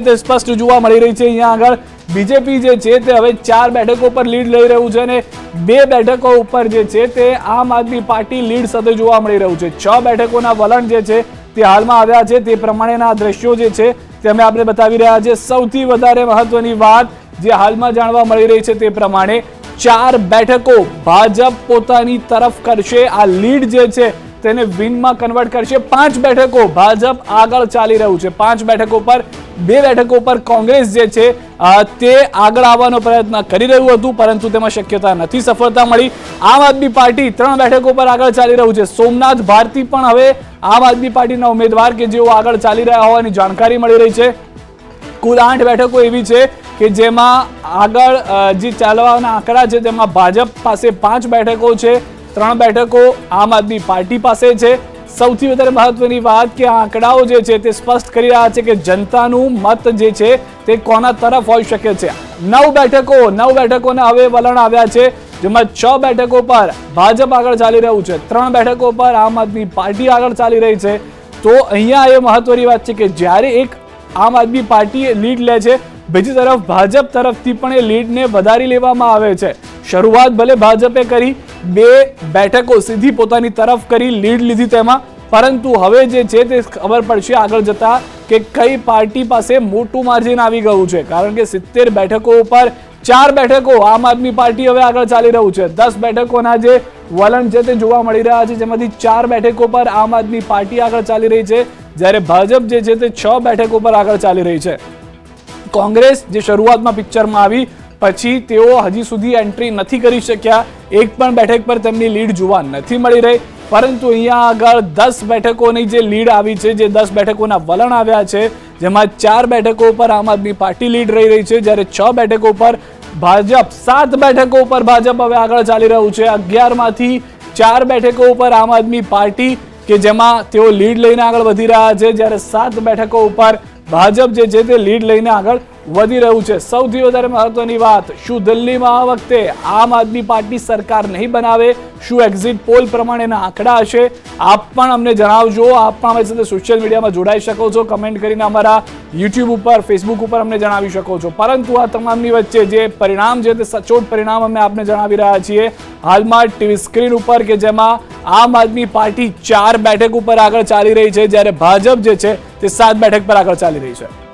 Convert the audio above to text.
તે સ્પષ્ટ જોવા મળી રહી છે. અહીંયા આગળ બીજેપી જે છે તે હવે ચાર બેઠકો પર લીડ લઈ રહ્યું છે અને બે બેઠકો ઉપર જે છે તે આમ આદમી પાર્ટી લીડ સાથે જોવા મળી રહ્યું છે. છ બેઠકોના વલણ જે છે તે હાલમાં આવ્યા છે. તે પ્રમાણેના દ્રશ્યો જે છે તે અમે આપણે બતાવી રહ્યા છે સૌથી વધારે મહત્વની વાત જે હાલમાં જાણવા મળી રહી છે તે પ્રમાણે ચાર બેઠકો ભાજપ પોતાની તરફ કરશે. આ લીડ જે છે તેને વિનમાં કન્વર્ટ કરશે. પાંચ બેઠકો ભાજપ આગળ ચાલી રહ્યું છે. પાંચ બેઠકો પર, બે બેઠકો પર કોંગ્રેસ જે છે તે આગળ આવવાનો પ્રયત્ન કરી રહ્યું હતું, પરંતુ તેમાં શક્યતા નથી, સફળતા મળી. આમ આદમી પાર્ટી ત્રણ બેઠકો પર આગળ ચાલી રહ્યું છે. સોમનાથ ભારતી પણ હવે આમ આદમી પાર્ટીના ઉમેદવાર કે જેઓ આગળ ચાલી રહ્યા હોવાની જાણકારી મળી રહી છે. કુલ આઠ બેઠકો એવી છે કે જેમાં આગળ જે ચાલવાના આંકડા છે, તેમાં ભાજપ પાસે પાંચ બેઠકો છે. ત્રણ બેઠકો આમ આદમી પાર્ટી પાસે છે. સૌથી વધારે મહત્વની વાત કે આંકડાઓ જે છે તે સ્પષ્ટ કરી રહ્યા છે કે જનતાનું મત જે છે તે કોના તરફ હોઈ શકે છે. નવ બેઠકો, નવ બેઠકોના હવે વલણ આવ્યા છે, જેમાં છ બેઠકો પર ભાજપ આગળ ચાલી રહ્યું છે. ત્રણ બેઠકો પર આમ આદમી પાર્ટી આગળ ચાલી રહી છે. તો અહીંયા એ મહત્વની વાત છે કે જ્યારે એક આમ આદમી પાર્ટી લીડ લે છે, બીજી તરફ ભાજપ તરફથી પણ એ લીડને વધારી લેવામાં આવે છે. શરૂઆત ભલે ભાજપે કરી બે બેઠકો સીધી પોતાની તરફ કરી લીડ લીધી તેમાં પરંતુ હવે જે છે તે ખબર પડશે આગળ જતા કે કઈ પાર્ટી પાસે મોટું માર્જિન આવી ગયું છે. કારણ કે સિત્તેર બેઠકો ઉપર ચાર બેઠકો આમ આદમી પાર્ટી હવે આગળ ચાલી રહ્યું છે. દસ બેઠકોના જે વલણ છે તે જોવા મળી રહ્યા છે. જેમાંથી ચાર બેઠકો પર આમ આદમી પાર્ટી આગળ ચાલી રહી છે. જ્યારે ભાજપ જે છે તે છ બેઠકો પર આગળ ચાલી રહી છે. કોંગ્રેસ જે શરૂઆતમાં પિક્ચરમાં આવી પછી તેઓ હજી સુધી એન્ટ્રી નથી કરી શક્યા. એક પણ બેઠક પર તેમની લીડ જોવા નથી મળી રહી. પરંતુ અહીંયા આગળ દસ બેઠકોની જે લીડ આવી છે, જે દસ બેઠકોના વલણ આવ્યા છે, જેમાં ચાર બેઠકો પર આમ આદમી પાર્ટી લીડ રહી રહી છે, જ્યારે છ બેઠકો પર ભાજપ, સાત બેઠકો ઉપર ભાજપ હવે આગળ ચાલી રહ્યું છે. અગિયારમાંથી ચાર બેઠકો ઉપર આમ આદમી પાર્ટી, કે જેમાં તેઓ લીડ લઈને આગળ વધી રહ્યા છે, જ્યારે સાત બેઠકો ઉપર ભાજપ જે છે તે લીડ લઈને આગળ વધી રહ્યું છે. સૌથી વધારે મહત્વની વાત, શું દિલ્હીમાં આ વખતે આમ આદમી પાર્ટી સરકાર નહીં બનાવે? શું એક્ઝિટ પોલ પ્રમાણેના આંકડા હશે? આપ પણ અમને જણાવજો. આપ પણ અમારી સાથે સોશિયલ મીડિયામાં જોડાઈ શકો છો. કમેન્ટ કરીને અમારા યુટ્યુબ ઉપર ફેસબુક ઉપર અમને જણાવી શકો છો. પરંતુ આ તમામની વચ્ચે જે પરિણામ છે, તે સચોટ પરિણામ અમે આપને જણાવી રહ્યા છીએ. હાલમાં ટીવી સ્ક્રીન ઉપર કે જેમાં આમ આદમી પાર્ટી ચાર બેઠક ઉપર આગળ ચાલી રહી છે, જ્યારે ભાજપ જે છે, તે સાત બેઠક પર આગળ ચાલી રહી છે.